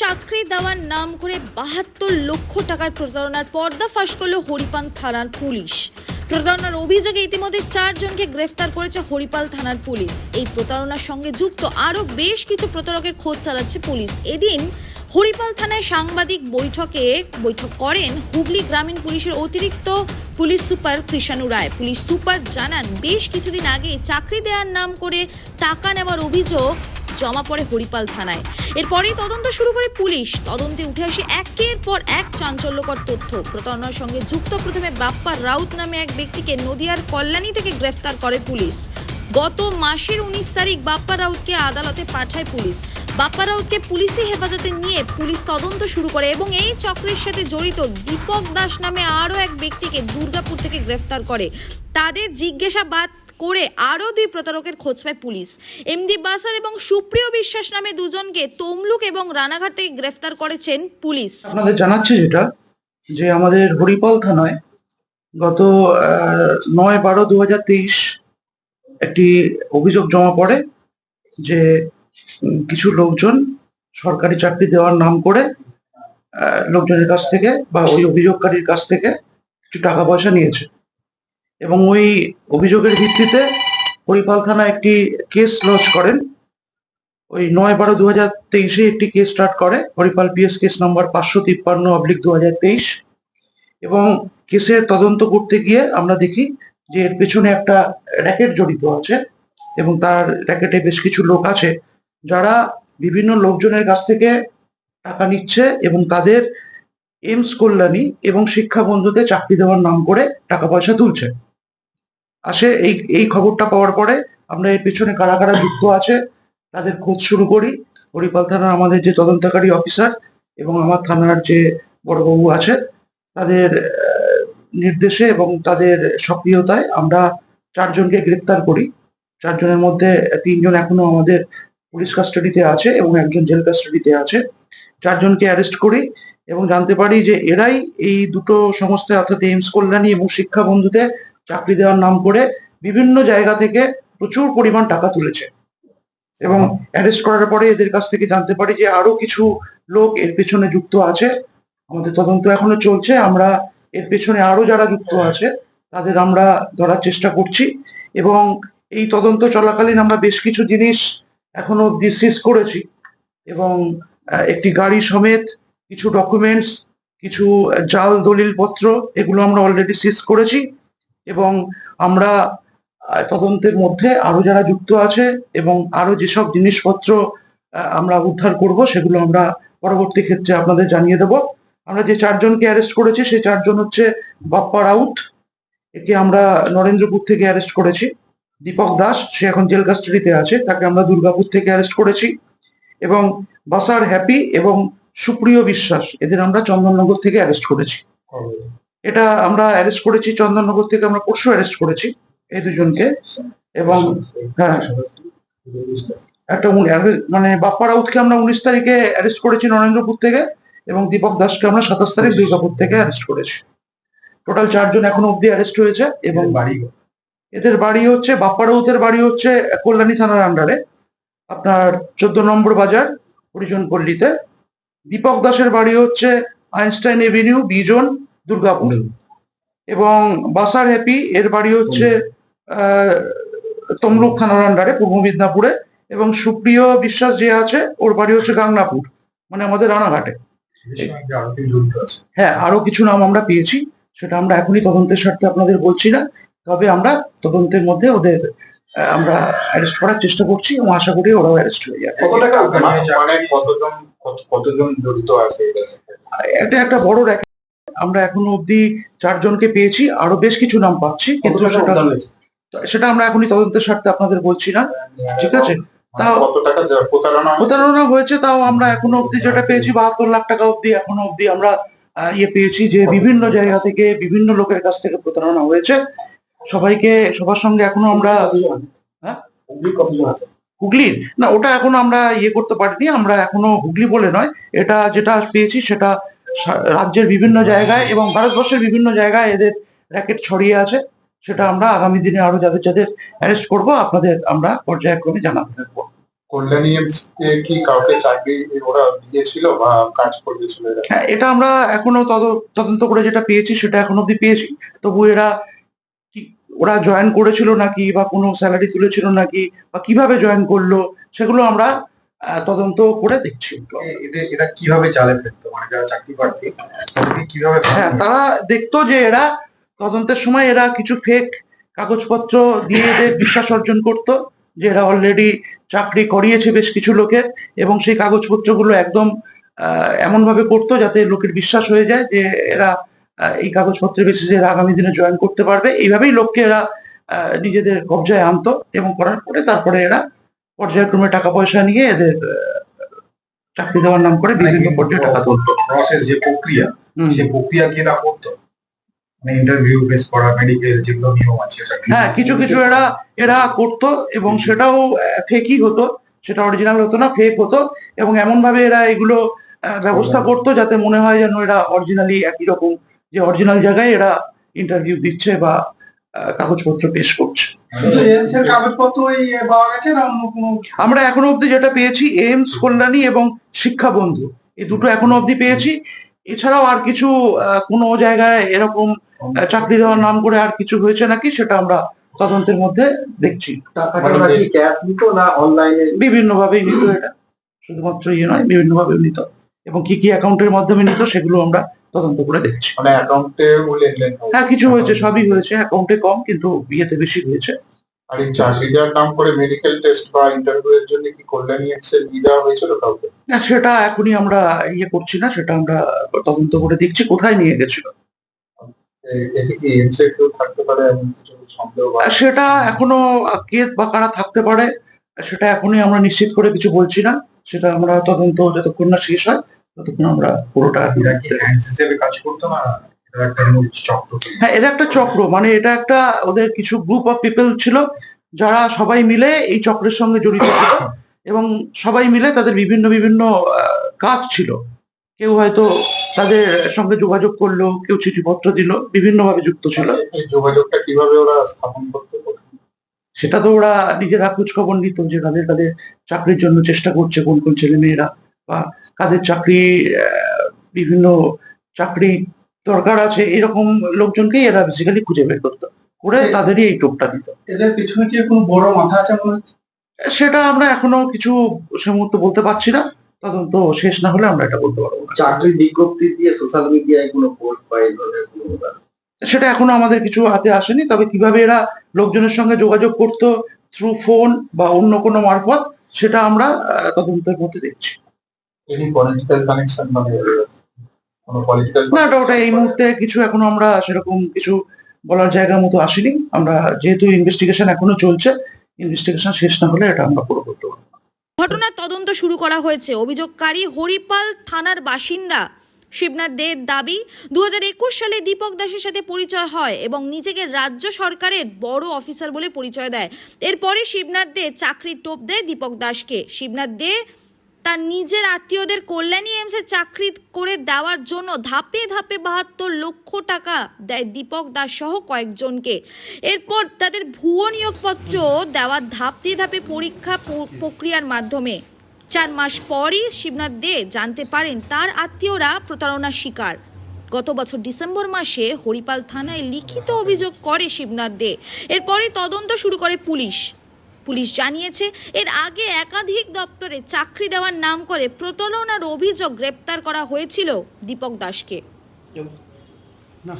চাকরি দেওয়ার নাম করে বাহাত্তর লক্ষ টাকার প্রতারণার পর্দা ফাঁস করল হরিপাল থানার পুলিশ। প্রতারণার অভিযোগে ইতিমধ্যে চারজনকে গ্রেফতার করেছে হরিপাল থানার পুলিশ। এই প্রতারণার সঙ্গে যুক্ত আরও বেশ কিছু প্রতারকের খোঁজ চালাচ্ছে পুলিশ। এদিন হরিপাল থানায় সাংবাদিক বৈঠকে বৈঠক করেন হুগলি গ্রামীণ পুলিশের অতিরিক্ত police super Krishanu Roy. Police super জানান, বেশ কিছুদিন আগে চাকরি দেওয়ার নাম করে টাকা নেওয়ার অভিযোগ জমা পড়ে হরিপাল থানায়। এরপরেই তদন্ত শুরু করে পুলিশ। তদন্তে উঠে আসে একের পর এক চাঞ্চল্যকর তথ্য। প্রতারণার সঙ্গে যুক্ত প্রথমে বাপ্পা রাউত নামে এক ব্যক্তিকে নদিয়ার কল্যাণী থেকে গ্রেফতার করে পুলিশ। গত মাসের উনিশ তারিখ বাপ্পা রাউতকে আদালতে পাঠায় পুলিশ। বাপ্পা রাউতকে পুলিশি হেফাজতে নিয়ে পুলিশ তদন্ত শুরু করে এবং এই চক্রের সাথে জড়িত দীপক দাস নামে আরও এক ব্যক্তিকে দুর্গাপুর থেকে গ্রেফতার করে। তাদের জিজ্ঞাসাবাদ করে আরও দুই প্রতারকের খোঁজ পায় পুলিশ। এমডি বাসার এবং সুপ্রিয় বিশ্বাস নামে দুজনকে তমলুক এবং রানাঘাট থেকে গ্রেফতার করেছেন পুলিশ। আপনাদের জানাচ্ছি যেটা, যে আমাদের হরিপাল থানায় গত নয় বারো দু একটি অভিযোগ জমা পড়ে যে কিছু লোকজন সরকারি চাকরি দেওয়ার নাম করে লোকজনের কাছ থেকে বা ওই অভিযোগকারীর কাছ থেকে কিছু টাকা পয়সা নিয়েছে। এবং ওই অভিযোগের ভিত্তিতে হরিপাল থানা একটি কেস লজ করেন। ওই নয় বারো দু হাজার তেইশে একটি কেস স্টার্ট করে। হরিপাল পিএস কেস নাম্বার পাঁচশো তিপ্পান্ন অবলিক দু হাজার তেইশ। এবং কেসের তদন্ত করতে গিয়ে আমরা দেখি যে এর পেছনে একটা র্যাকেট জড়িত আছে এবং তার র্যাকেটে বেশ কিছু লোক আছে যারা বিভিন্ন লোকজনের কাছ থেকে টাকা নিচ্ছে এবং তাদের এমস কল্যাণী এবং শিক্ষা বন্ধুতে চাকরি দেওয়ার নাম করে টাকা পয়সা তুলছে। আসে, এই এই খবরটা পাওয়ার পরে আমরা এর পেছনে কারা কারা যুক্ত আছে, তাদের খোঁজ শুরু করি। হরিপাল থানার আমাদের যে তদন্তকারী অফিসার এবং আমার থানার যে বড়বাবু আছে, তাদের নির্দেশে এবং তাদের সক্রিয়তায় আমরা চারজনকে গ্রেপ্তার করি। চারজনের মধ্যে তিনজন এখনও আমাদের পুলিশ কাস্টাডিতে আছে এবং একজন জেল কাস্টাডিতে আছে। চারজনকে অ্যারেস্ট করি এবং জানতে পারি যে এরাই এই দুটো সংস্থায় অর্থাৎ এইমস কল্যাণী এবং শিক্ষা বন্ধুতে চাকরি দেওয়ার নাম করে বিভিন্ন জায়গা থেকে প্রচুর পরিমাণ টাকা তুলেছে। এবং অ্যারেস্ট করার পরে এদের কাছ থেকে জানতে পারি যে আরও কিছু লোক এর পেছনে যুক্ত আছে। আমাদের তদন্ত এখনও চলছে, আমরা এর পেছনে আরও যারা যুক্ত আছে, তাদের আমরা ধরার চেষ্টা করছি। এবং এই তদন্ত চলাকালীন আমরা বেশ কিছু জিনিস এখনও অব্দি করেছি। এবং একটি গাড়ি সমেত কিছু ডকুমেন্টস কিছু জাল, দলিলপত্র, এগুলো আমরা অলরেডি সিজ করেছি। এবং আমরা তদন্তের মধ্যে আরও যারা যুক্ত আছে এবং আরও যেসব জিনিসপত্র আমরা উদ্ধার করব, সেগুলো আমরা পরবর্তী ক্ষেত্রে আপনাদের জানিয়ে দেব। আমরা যে চারজনকে অ্যারেস্ট করেছি, সেই চারজন হচ্ছে বাপ্পা রাউত, একে আমরা নরেন্দ্রপুর থেকে অ্যারেস্ট করেছি। দীপক দাস, সে এখন জেল কাস্টাডিতে আছে, তাকে আমরা দুর্গাপুর থেকে অ্যারেস্ট করেছি। এবং বাসার হ্যাপি এবং সুপ্রিয় বিশ্বাস, এদের আমরা চন্দননগর থেকে অ্যারেস্ট করেছি। এটা আমরা অ্যারেস্ট করেছি চন্দননগর থেকে আমরা পরশু অ্যারেস্ট করেছি এই দুজনকে। এবং হ্যাঁ। একটা মানে বাপ্পা রাউতকে আমরা উনিশ তারিখে অ্যারেস্ট করেছি নরেন্দ্রপুর থেকে এবং দীপক দাসকে আমরা সাতাশ তারিখ দুর্গাপুর থেকে অ্যারেস্ট করেছি। টোটাল চারজন এখনও অব্দি অ্যারেস্ট হয়েছে এবং বাড়ি এদের বাড়ি হচ্ছে বাপ্পা রাউতের বাড়ি হচ্ছে কল্যাণী থানার আন্ডারে। আপনার চোদ্দ নম্বর বাজার হরিজন পল্লীতে দীপক দাসের বাড়ি হচ্ছে আইনস্টাইন এভিনিউ বিজন দুর্গাপুর। এবং বাসার হ্যাপি এর বাড়ি হচ্ছে তমলুক থানার আন্ডারে পূর্ব মিদনাপুরে। এবং সুপ্রিয় বিশ্বাস যে আছে ওর বাড়ি হচ্ছে গাংনাপুর মানে আমাদের রানাঘাটে। হ্যাঁ আরও কিছু নাম আমরা পেয়েছি সেটা আমরা এখনই তদন্তের স্বার্থে আপনাদের বলছি না। তবে আমরা তদন্তের মধ্যে ওদের আমরা অ্যারেস্ট করার চেষ্টা করছি এবং আশা করি ওরাও অ্যারেস্ট হয়ে যাবে। মানে কতজন কতজন জড়িত আছে? এটা একটা বড় আমরা এখনও অব্দি চারজনকে পেয়েছি আরও বেশ কিছু নাম পাচ্ছি কিন্তু সেটা সেটা আমরা এখনই তদন্তের স্বার্থে আপনাদের বলছি না ঠিক আছে? মানে তাও প্রতারণা? হয়েছে? তাও আমরা এখনও অব্দি যেটা পেয়েছি বাহাত্তর লাখ টাকা অব্দি এখনও অব্দি আমরা ইয়ে পেয়েছি যে বিভিন্ন জায়গা থেকে বিভিন্ন লোকের কাছ থেকে প্রতারণা হয়েছে। সবাইকে সবার সঙ্গে এখনও আমরা হ্যাঁ? হুগলির? না ওটা এখনও আমরা ইয়ে করতে পারিনি আমরা এখনও হুগলি বলে নয় এটা যেটা পেয়েছি সেটা রাজ্যের বিভিন্ন জায়গায় এবং ভারতবর্ষের বিভিন্ন জায়গায় এদের র্যাকেট ছড়িয়ে আছে সেটা আমরা আগামী দিনে আরও যাদের যাদের অ্যারেস্ট করব আপনাদের আমরা পর্যায়ক্রমে জানাতে থাকব কল্যাণী কি কাউকে চাকরি ওরা দিয়েছিল বা কাজ করিয়েছিল হ্যাঁ এটা আমরা এখনও তদ- তদন্ত করে যেটা পেয়েছি সেটা এখন অব্দি পেয়েছি। তবু এরা ওরা জয়েন করেছিল নাকি বা কোনো স্যালারি তুলেছিল নাকি বা কীভাবে জয়েন করল সেগুলো আমরা তদন্ত করে দেখছি। এরা কীভাবে চালে ফেলতো? মানে যারা চাকরি প্রার্থী কীভাবে হ্যাঁ তারা দেখতো যে এরা তদন্তের সময় এরা কিছু ফেক কাগজপত্র দিয়ে এদের বিশ্বাস অর্জন করত যে এরা অলরেডি চাকরি করিয়েছে বেশ কিছু লোকের এবং সেই কাগজপত্রগুলো একদম এমন ভাবে করতো যাতে লোকের বিশ্বাস হয়ে যায় যে এরা এই কাগজপত্রের বেসিসে এরা আগামী দিনে জয়েন করতে পারবে। এইভাবেই লোককে এরা নিজেদের কবজায় আনতো এবং করার পরে তারপরে এরা পর্যায়ক্রমে টাকা পয়সা নিয়ে এদের চাকরি দেওয়ার নাম করে বিভিন্ন পর্যায়ে টাকা তুলতো। প্রসেস যে প্রক্রিয়া। সেই প্রক্রিয়া কি এরা করতো? মানে ইন্টারভিউ বেস করা মেডিকেল যেগুলো নিয়ম আছে হ্যাঁ কিছু কিছু এরা এরা করতো এবং সেটাও ফেকই হতো সেটা অরিজিনাল হতো না ফেক হতো এবং এমন ভাবে এরা এগুলো ব্যবস্থা করতো যাতে মনে হয় যেন এরা অরিজিনালি একই রকম যে অরিজিনাল জায়গায় এরা ইন্টারভিউ দিচ্ছে বা কাগজপত্র পেশ করছে। কাগজপত্র এই পাওয়া গেছে না আমরা এখনও অবধি যেটা পেয়েছি এইমস কল্যাণী এবং শিক্ষা বন্ধু এই দুটো এখনও অব্দি পেয়েছি। এছাড়াও আর কিছু আহ, কোনো জায়গায় এরকম আহ, চাকরি দেওয়ার নাম করে আর কিছু হয়েছে নাকি সেটা আমরা তদন্তের মধ্যে দেখছি। টাকাটা কি ক্যাশ দিত না অনলাইনে বিভিন্ন ভাবেই নিত এটা। শুধুমাত্র ইয়ে নয় বিভিন্ন ভাবে নিত। এবং কি কি অ্যাকাউন্টের মাধ্যমে নিত সেগুলো আমরা তদন্ত করে দেখছি। মানে অ্যাকাউন্টে লেনদেন হয় হ্যাঁ কিছু হয়েছে সবই হয়েছে অ্যাকাউন্টে কম কিন্তু বিয়েতে বেশি হয়েছে। আর এই চাকরি দেওয়ার নাম করে মেডিকেল টেস্ট বা ইন্টারভিউ এর জন্য কি কল্যাণী এক্সে নিয়ে যাওয়া হয়েছিল কাউকে? না, সেটা এখনই আমরা ইয়ে করছি না সেটা আমরা তদন্ত করে দেখছি কোথায় নিয়ে গেছিল। এ- এতে কি এমসে কেউ থাকতে পারে কিছু সন্দেহ সেটা এখনও কে বা কারা থাকতে পারে সেটা এখনই আমরা নিশ্চিত করে কিছু বলছি না সেটা আমরা তদন্ত যতক্ষণ না শেষ হয় ততক্ষণ আমরা পুরোটা হিসেবে কাজ করতো না? হ্যাঁ এটা একটা চক্র। মানে এটা একটা ওদের কিছু গ্রুপ অফ পিপল ছিল যারা সবাই মিলে এই চক্রের সঙ্গে জড়িত ছিল এবং সবাই মিলে তাদের বিভিন্ন বিভিন্ন কাজ ছিল। কেউ হয়তো তাদের সঙ্গে যোগাযোগ করল কেউ চিঠিপত্র দিল বিভিন্নভাবে যুক্ত ছিল। যোগাযোগটা কীভাবে ওরা স্থাপন করতে? সেটা তো ওরা নিজেরা খোঁজ খবর নিত যে তাদের তাদের চাকরির জন্য চেষ্টা করছে কোন কোন ছেলে মেয়েরা বা কাদের চাকরি বিভিন্ন চাকরি দরকার আছে এরকম লোকজনকেই এরা বেসিক্যালি খুঁজে বের করতো। করে তাদেরই এই টোপটা দিত। এদের পিছনে কি কোনো বড় মাথা আছে মনে হচ্ছে? সেটা আমরা এখনও কিছু সে মুহূর্তে বলতে পারছি না। তদন্ত শেষ না হলে আমরা এটা বলতে পারব চাকরির বিজ্ঞপ্তি দিয়ে সোশ্যাল মিডিয়ায় কোনো পোস্ট বা এই ধরনের কোনো সেটা এখনও আমাদের কিছু হাতে আসেনি তবে কীভাবে এরা লোকজনের সঙ্গে যোগাযোগ করতো থ্রু ফোন বা অন্য কোনো মারফত সেটা আমরা তদন্তের মধ্যে দেখছি। এনি পলিটিক্যাল কানেকশন মানে কোনো পলিটিক্যাল না ওটা এই মুহূর্তে কিছু এখনও আমরা সেরকম কিছু বলার জায়গার মতো আসেনি। আমরা যেহেতু ইনভেস্টিগেশন এখনও চলছে ইনভেস্টিগেশন শেষ না হলে এটা আমরা পুরো করতে পারব ঘটনার তদন্ত শুরু করা হয়েছে। অভিযোগকারী হরিপাল থানার বাসিন্দা শিবনাথ দের দাবি দুহাজার একুশ সালে দীপক দাসের সাথে পরিচয় হয় এবং নিজেকে রাজ্য সরকারের বড় অফিসার বলে পরিচয় দেয়। এরপরে শিবনাথ দে চাকরির টোপ দেয় দীপক দাসকে। শিবনাথ দে তার নিজের আত্মীয়দের কল্যাণী এমসে চাকরি করে দেওয়ার জন্য ধাপে ধাপে বাহাত্তর লক্ষ টাকা দেয় দীপক দাস সহ কয়েকজনকে। এরপর তাদের ভুয়ো নিয়োগপত্র দেওয়ার ধাপে ধাপে পরীক্ষা প্রক্রিয়ার মাধ্যমে। চার মাস পরই শিবনাথ দে জানতে পারেন তার আত্মীয়রা প্রতারণার শিকার। গত বছর ডিসেম্বর মাসে হরিপাল থানায় লিখিত অভিযোগ করে শিবনাথ দে। এরপরে তদন্ত শুরু করে পুলিশ। পুলিশ জানিয়েছে, এর আগে একাধিক দপ্তরে চাকরি দেওয়ার নাম করে প্রতারণার অভিযোগ গ্রেপ্তার করা হয়েছিল দীপক দাসকে। না।